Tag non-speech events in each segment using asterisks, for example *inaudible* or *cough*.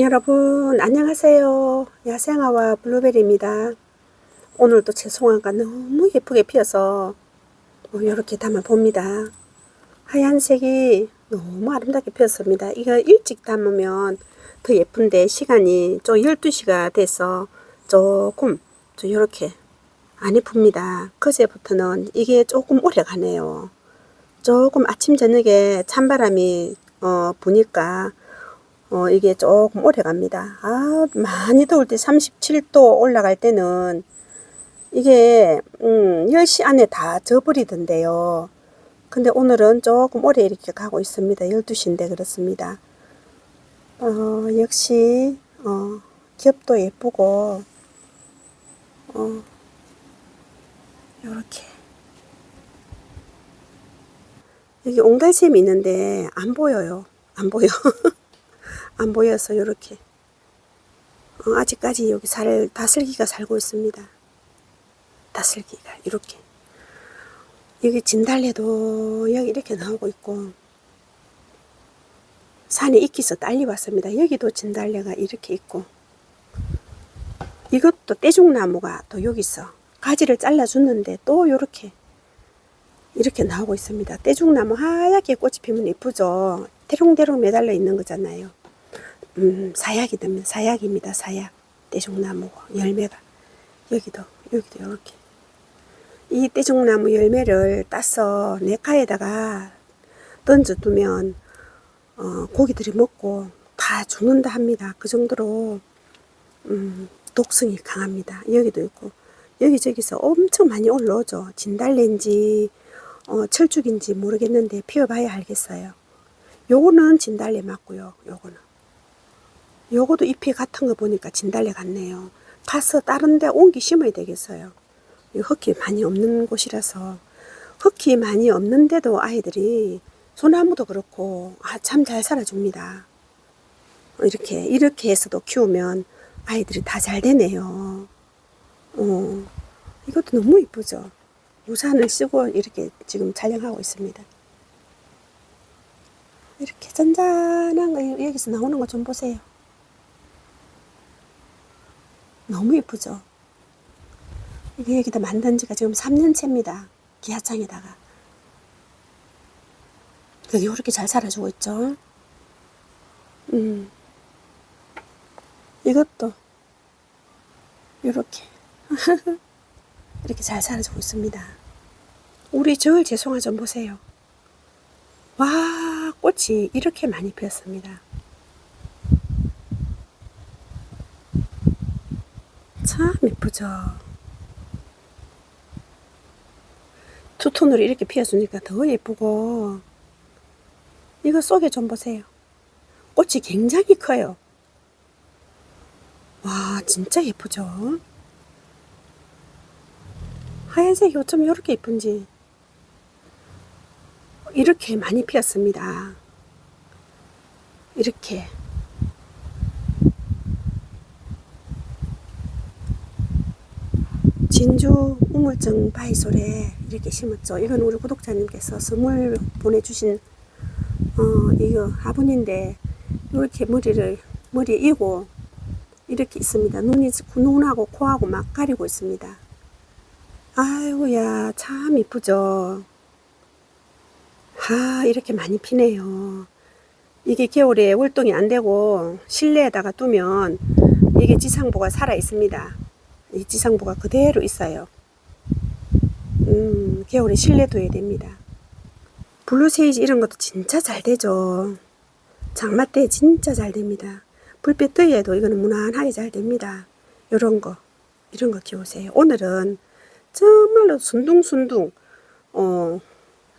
여러분 안녕하세요. 야생아와 블루베리입니다. 오늘도 제 송화가 너무 예쁘게 피어서 이렇게 담아 봅니다. 하얀색이 너무 아름답게 피었습니다. 이거 일찍 담으면 더 예쁜데 시간이 좀 12시가 돼서 조금 좀 이렇게 안 예쁩니다. 그제부터는 이게 조금 오래 가네요. 조금 아침 저녁에 찬바람이 어, 부니까 어, 이게 조금 오래 갑니다. 아, 많이 더울 때 37도 올라갈 때는 이게, 음, 10시 안에 다 져버리던데요. 근데 오늘은 조금 오래 이렇게 가고 있습니다. 12시인데 그렇습니다. 어, 역시, 어, 겹도 예쁘고, 어, 요렇게. 여기 옹달샘이 있는데 안 보여요. 안 보여. *laughs* 안 보여서 이렇게 어, 아직까지 여기 살 다슬기가 살고 있습니다. 다슬기가 이렇게 여기 진달래도 여기 이렇게 나오고 있고 산에 이끼서 딸리 왔습니다. 여기도 진달래가 이렇게 있고 이것도 떼죽나무가 또 여기서 가지를 잘라 줬는데 또 이렇게 이렇게 나오고 있습니다. 떼죽나무 하얗게 꽃이 피면 예쁘죠. 대롱대롱 매달려 있는 거잖아요. 음, 사약이 됩니다. 사약입니다. 사약. 떼죽나무 열매가 여기도 여기도 이렇게 이 떼죽나무 열매를 따서 네카에다가 던져두면 어, 고기들이 먹고 다 죽는다 합니다. 그 정도로 음, 독성이 강합니다. 여기도 있고 여기저기서 엄청 많이 올라오죠. 진달래인지 어, 철쭉인지 모르겠는데 피워봐야 알겠어요. 요거는 진달래 맞고요. 요거는 요거도 잎이 같은 거 보니까 진달래 같네요. 가서 다른 데 옮기 심어야 되겠어요. 흙이 많이 없는 곳이라서 흙이 많이 없는데도 아이들이 소나무도 그렇고 아, 참 잘 살아줍니다. 이렇게 이렇게 해서도 키우면 아이들이 다 잘 되네요. 어, 이것도 너무 이쁘죠. 우산을 쓰고 이렇게 지금 촬영하고 있습니다. 이렇게 잔잔한 거 여기서 나오는 거 좀 보세요. 너무 예쁘죠? 이게 여기다 만든 지가 지금 3년째입니다. 기아장에다가. 그래서 이렇게 잘 살아주고 있죠? 음. 이것도 이렇게 *laughs* 이렇게 잘 살아주고 있습니다. 우리 저을 재송화 좀 보세요. 와 꽃이 이렇게 많이 피었습니다. 참 예쁘죠. 투톤으로 이렇게 피워주니까 더 예쁘고 이거 속에 좀 보세요. 꽃이 굉장히 커요. 와 진짜 예쁘죠. 하얀색이 어쩜 이렇게 예쁜지 이렇게 많이 피었습니다. 이렇게 진주 우물정 바이솔에 이렇게 심었죠. 이건 우리 구독자님께서 선물 보내주신 어 이거 화분인데 이렇게 머리를 머리에 이고 이렇게 있습니다. 눈이 눈하고 코하고 막 가리고 있습니다. 아이고야 참 이쁘죠. 아 이렇게 많이 피네요. 이게 겨울에 월동이 안 되고 실내에다가 두면 이게 지상보가 살아 있습니다. 이 지상부가 그대로 있어요. 음, 겨울에 실내 둬야 됩니다. 블루세이지 이런 것도 진짜 잘 되죠. 장마 때 진짜 잘 됩니다. 불빛 뜨에도 이거는 무난하게 잘 됩니다. 요런 거, 이런 거 키우세요. 오늘은 정말로 순둥순둥, 어,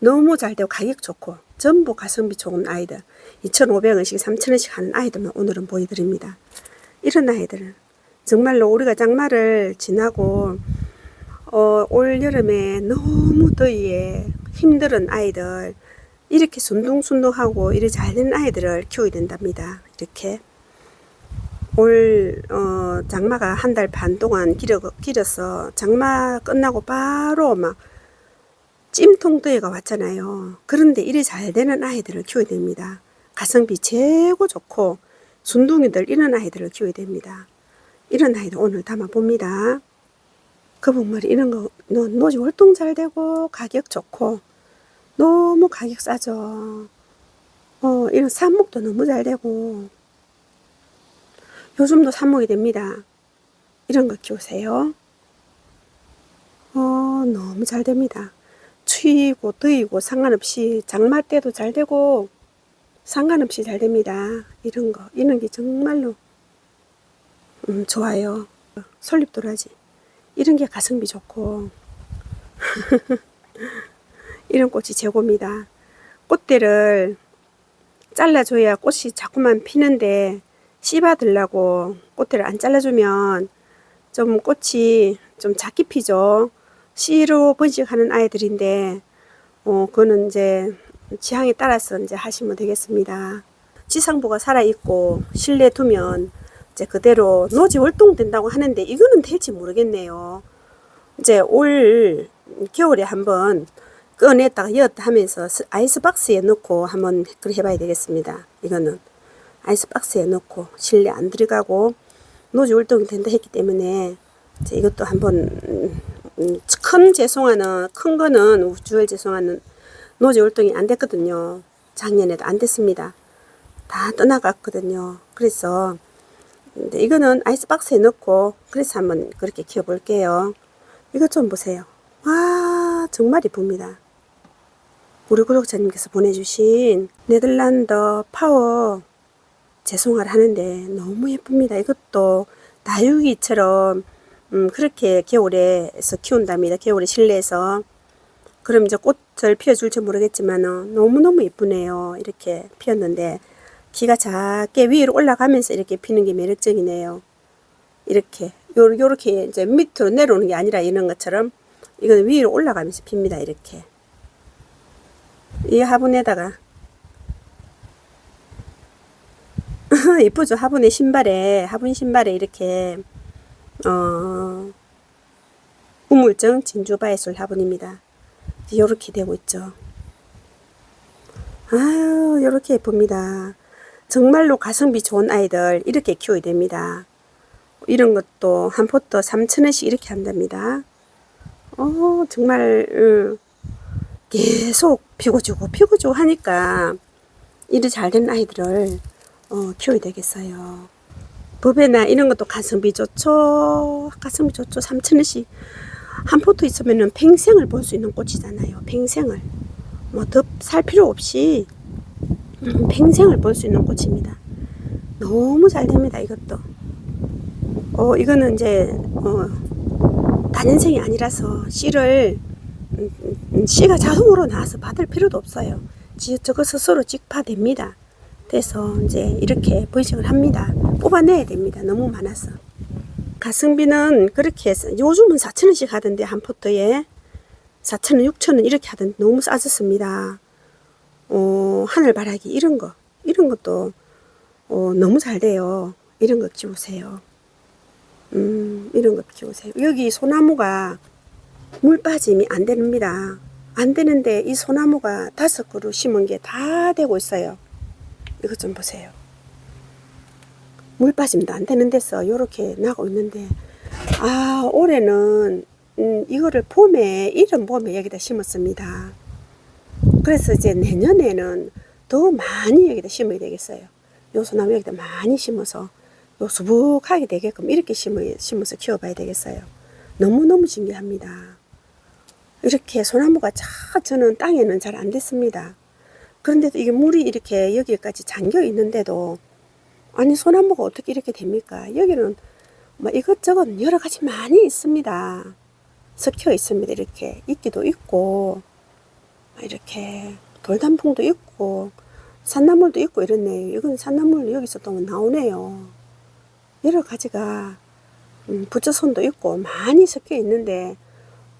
너무 잘 되고 가격 좋고, 전부 가성비 좋은 아이들, 2,500원씩, 3,000원씩 하는 아이들만 오늘은 보여드립니다. 이런 아이들은 정말로 우리가 장마를 지나고 어, 올 여름에 너무 더위에 힘든 아이들 이렇게 순둥순둥하고 이렇게 잘된 아이들을 키워야 된답니다. 이렇게 올 어, 장마가 한 달 반 동안 길어, 길어서 장마 끝나고 바로 막 찜통 더위가 왔잖아요. 그런데 이래 잘 되는 아이들을 키워야 됩니다. 가성비 최고 좋고 순둥이들 이런 아이들을 키워야 됩니다. 이런 아이들 오늘 담아 봅니다. 거북머리 이런 거 노- 노지 활동 잘 되고 가격 좋고 너무 가격 싸죠. 어, 이런 삽목도 너무 잘 되고 요즘도 삽목이 됩니다. 이런 거 키우세요. 어, 너무 잘 됩니다. 추위고 더위고 상관없이 장마 때도 잘 되고 상관없이 잘 됩니다. 이런 거 이런 게 정말로 음, 좋아요. 솔잎도라지 이런 게 가성비 좋고 *laughs* 이런 꽃이 최고입니다. 꽃대를 잘라줘야 꽃이 자꾸만 피는데 씹어들라고 꽃대를 안 잘라주면 좀 꽃이 좀 작게 피죠. 씨로 번식하는 아이들인데 어 그거는 이제 지향에 따라서 이제 하시면 되겠습니다. 지상부가 살아 있고 실내 두면 이제 그대로 노지 활동된다고 하는데 이거는 될지 모르겠네요. 이제 올 겨울에 한번 꺼냈다가 엿 하면서 스- 아이스박스에 넣고 한번 그렇게 해봐야 되겠습니다. 이거는 아이스박스에 넣고 실내 안 들어가고 노지 활동이 된다 했기 때문에 이제 이것도 한번 음, 음, 큰 재송화는 큰 거는 우주얼 재송화는 노지 활동이 안 됐거든요. 작년에도 안 됐습니다. 다 떠나갔거든요. 그래서 근데 이거는 아이스박스에 넣고 그래서 한번 그렇게 키워볼게요. 이것 좀 보세요. 와 정말 이쁩니다. 우리 구독자님께서 보내주신 네덜란드 파워 재송화를 하는데 너무 예쁩니다. 이것도 다육이처럼 음, 그렇게 겨울에서 키운답니다. 겨울에 실내에서 그럼 이제 꽃을 피워줄지 모르겠지만 너무너무 예쁘네요. 이렇게 피었는데 기가 작게 위로 올라가면서 이렇게 피는 게 매력적이네요. 이렇게 요 요렇게 이제 밑으로 내려오는 게 아니라 이런 것처럼 이건 위로 올라가면서 핍니다. 이렇게 이 화분에다가 *laughs* 이쁘죠? 화분에 신발에 화분 신발에 이렇게 어 우물정 진주바이솔 화분입니다. 이렇게 되고 있죠. 아유 이렇게 예쁩니다. 정말로 가성비 좋은 아이들 이렇게 키워야 됩니다. 이런 것도 한 포트 3,000원씩 이렇게 한답니다. 어, 정말 음, 계속 피고주고 피고주고 하니까 일이 잘 되는 아이들을 어, 키워야 되겠어요. 법에나 이런 것도 가성비 좋죠. 가성비 좋죠. 3,000원씩 한 포트 있으면은 평생을 볼 수 있는 꽃이잖아요. 평생을 뭐 더 살 필요 없이 음, 평생을 볼 수 있는 꽃입니다. 너무 잘 됩니다. 이것도. 어, 이거는 이제, 어, 단연생이 아니라서 씨를, 음, 음, 씨가 자동으로 나와서 받을 필요도 없어요. 지- 저거 스스로 직파됩니다. 그래서 이제 이렇게 번식을 합니다. 뽑아내야 됩니다. 너무 많아서. 가성비는 그렇게 해서, 요즘은 4,000원씩 하던데, 한 포트에. 4,000원, 6,000원 이렇게 하던데 너무 싸졌습니다. 어, 하늘바라기 이런 거. 이런 것도, 어, 너무 잘 돼요. 이런 거 키우세요. 음, 이런 것 키우세요. 여기 소나무가 물 빠짐이 안 됩니다. 안 되는데 이 소나무가 다섯 그루 심은 게 다 되고 있어요. 이것 좀 보세요. 물 빠짐도 안 되는 데서 이렇게 나고 있는데, 아, 올해는, 음, 이거를 봄에, 이른 봄에 여기다 심었습니다. 그래서 이제 내년에는 더 많이 여기다 심어야 되겠어요. 요 소나무 여기다 많이 심어서 요 수북하게 되게끔 이렇게 심어, 심어서 키워봐야 되겠어요. 너무너무 신기합니다. 이렇게 소나무가 자, 저는 땅에는 잘 안 됐습니다. 그런데도 이게 물이 이렇게 여기까지 잠겨 있는데도 아니 소나무가 어떻게 이렇게 됩니까? 여기는 뭐 이것저것 여러 가지 많이 있습니다. 섞여 있습니다. 이렇게 이끼도 있고 이렇게 돌단풍도 있고 산나물도 있고 이렇네요. 이건 산나물 여기서 또 나오네요. 여러 가지가 음, 부처손도 있고 많이 섞여 있는데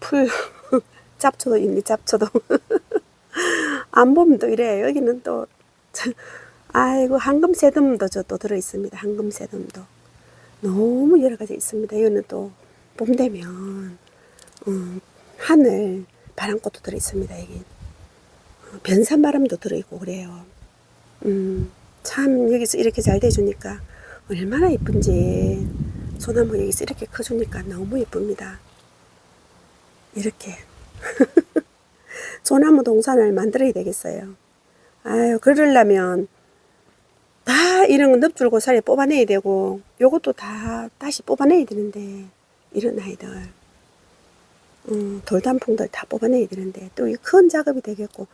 풀 *laughs* 잡초도 있네 잡초도 안 보면 또 이래요. 여기는 또 *laughs* 아이고 황금새듬도 저또 들어 있습니다. 황금새듬도 너무 여러 가지 있습니다. 여기는 또 봄 되면 음, 하늘 바람꽃도 들어 있습니다. 여기 어, 변산바람도 들어 있고 그래요. 음, 참 여기서 이렇게 잘 돼주니까 얼마나 예쁜지 소나무 여기서 이렇게 커주니까 너무 예쁩니다. 이렇게 *laughs* 소나무 동산을 만들어야 되겠어요. 아유 그러려면 다 이런 거 넙줄 고사리 뽑아내야 되고 요것도 다 다시 뽑아내야 되는데 이런 아이들 음, 돌단풍들 다 뽑아내야 되는데 또 이 큰 작업이 되겠고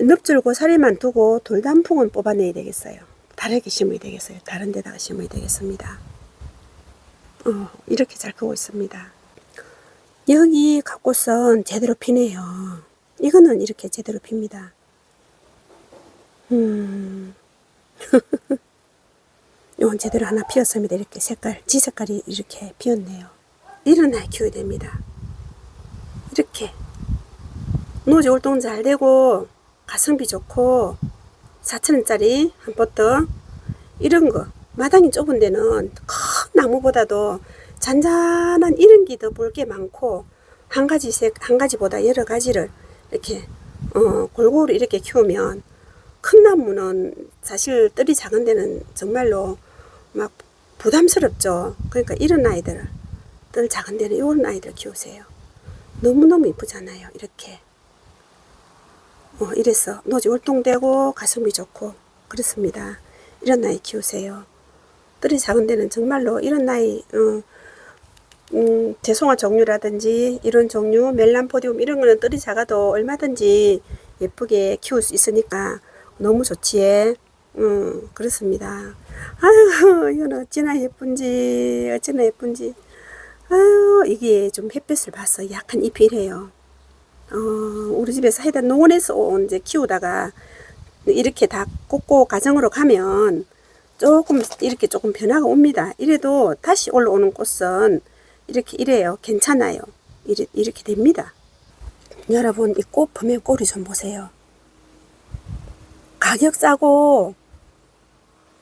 넙줄고 사리만 두고 돌단풍은 뽑아내야 되겠어요. 다르게 심어야 되겠어요. 다른 데다가 심어야 되겠습니다. 어, 이렇게 잘 크고 있습니다. 여기 갑꽃은 제대로 피네요. 이거는 이렇게 제대로 핍니다. 음, *laughs* 이건 제대로 하나 피었습니다. 이렇게 색깔, 지 색깔이 이렇게 피었네요. 이런 아이 키워야 됩니다. 이렇게 노지 활동 잘 되고 가성비 좋고 4천원짜리 한 포트 이런 거 마당이 좁은 데는 큰 나무보다도 잔잔한 이런 게 더 볼 게 많고 한 가지 색, 한 가지보다 여러 가지를 이렇게 어, 골고루 이렇게 키우면 큰 나무는 사실 뜰이 작은 데는 정말로 막 부담스럽죠. 그러니까 이런 아이들, 뜰 작은 데는 이런 아이들 키우세요. 너무너무 이쁘잖아요. 이렇게. 어, 이래서 노지 활동되고 가성비 좋고 그렇습니다. 이런 나이 키우세요. 뜰이 작은 데는 정말로 이런 나이, 어, 음, 재송화 종류라든지 이런 종류, 멜란포디움 이런 거는 뜰이 작아도 얼마든지 예쁘게 키울 수 있으니까 너무 좋지에. 음, 그렇습니다. 아유, 이건 어찌나 예쁜지, 어찌나 예쁜지. 아유, 이게 좀 햇빛을 봐서 약간 잎이 이래요. 어, 우리 집에서 하여튼 농원에서 온 이제 키우다가 이렇게 다 꽂고 가정으로 가면 조금 이렇게 조금 변화가 옵니다. 이래도 다시 올라오는 꽃은 이렇게 이래요. 괜찮아요. 이래, 이렇게 됩니다. 여러분, 이꽃 보면 꼬리 좀 보세요. 가격 싸고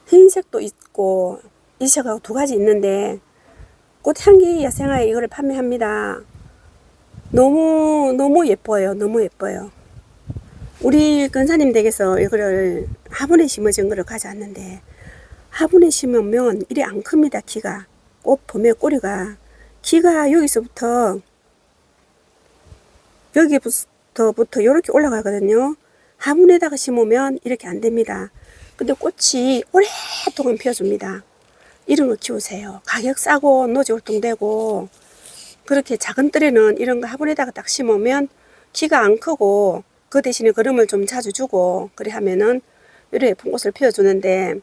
흰색도 있고 이색하고 두 가지 있는데 꽃향기 야생화에 이거를 판매합니다. 너무 너무 예뻐요. 너무 예뻐요. 우리 근사님 댁에서 이거를 화분에 심어진 거를 가져왔는데 화분에 심으면 이리 안 큽니다. 키가 꽃 보면 꼬리가 키가 여기서부터 여기부터부터 이렇게 올라가거든요. 화분에다가 심으면 이렇게 안 됩니다. 근데 꽃이 오랫동안 피어줍니다. 이런 거 키우세요. 가격 싸고 노지 활동되고 그렇게 작은 뜰에는 이런 거 화분에다가 딱 심으면 키가 안 크고 그 대신에 거름을 좀 자주 주고 그래 하면은 이렇게 예쁜 꽃을 피워주는데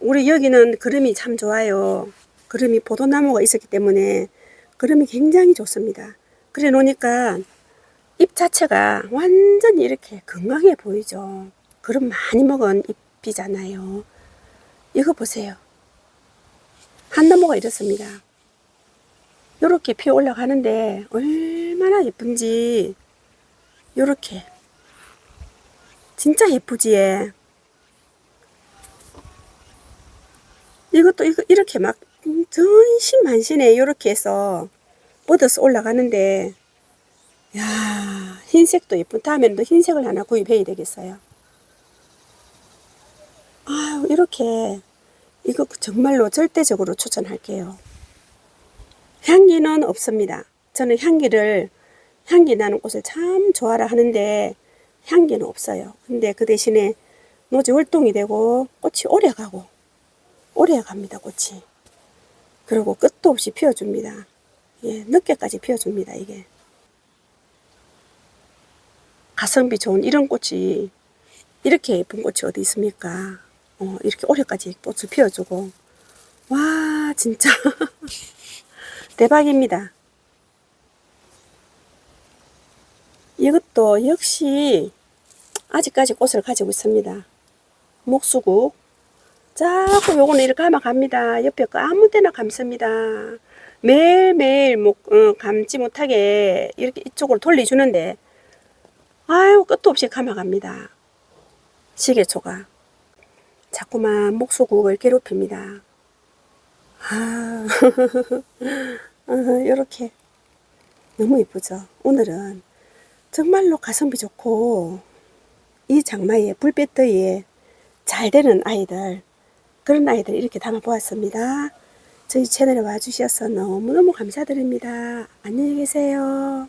우리 여기는 거름이 참 좋아요. 거름이 포도나무가 있었기 때문에 거름이 굉장히 좋습니다. 그래 놓으니까 잎 자체가 완전히 이렇게 건강해 보이죠. 그럼 많이 먹은 잎이잖아요. 이거 보세요. 한 나무가 이렇습니다. 요렇게 피어 올라가는데 얼마나 예쁜지 요렇게 진짜 예쁘지 예. 이것도 이거 이렇게 막 전신만신에 요렇게 해서 뻗어서 올라가는데 야 흰색도 예쁜 다음에는 또 흰색을 하나 구입해야 되겠어요. 아유 이렇게 이거 정말로 절대적으로 추천할게요. 향기는 없습니다. 저는 향기를 향기 나는 꽃을 참 좋아라 하는데 향기는 없어요. 근데 그 대신에 노지 활동이 되고 꽃이 오래 가고 오래 갑니다. 꽃이. 그리고 끝도 없이 피워줍니다. 예, 늦게까지 피워줍니다. 이게. 가성비 좋은 이런 꽃이 이렇게 예쁜 꽃이 어디 있습니까? 어, 이렇게 오래까지 꽃을 피워주고 와 진짜 *laughs* 대박입니다. 이것도 역시 아직까지 꽃을 가지고 있습니다. 목수국 자꾸 요거는 이렇게 감아 갑니다. 옆에 거 아무 데나 감습니다. 매일매일 목, 어, 감지 못하게 이렇게 이쪽으로 돌려주는데 아유 끝도 없이 감아 갑니다. 시계초가 자꾸만 목소국을 괴롭힙니다. 아, *laughs* 이렇게 너무 예쁘죠. 오늘은 정말로 가성비 좋고 이 장마에 불배더위에 잘 되는 아이들 그런 아이들 이렇게 담아 보았습니다. 저희 채널에 와주셔서 너무너무 감사드립니다. 안녕히 계세요.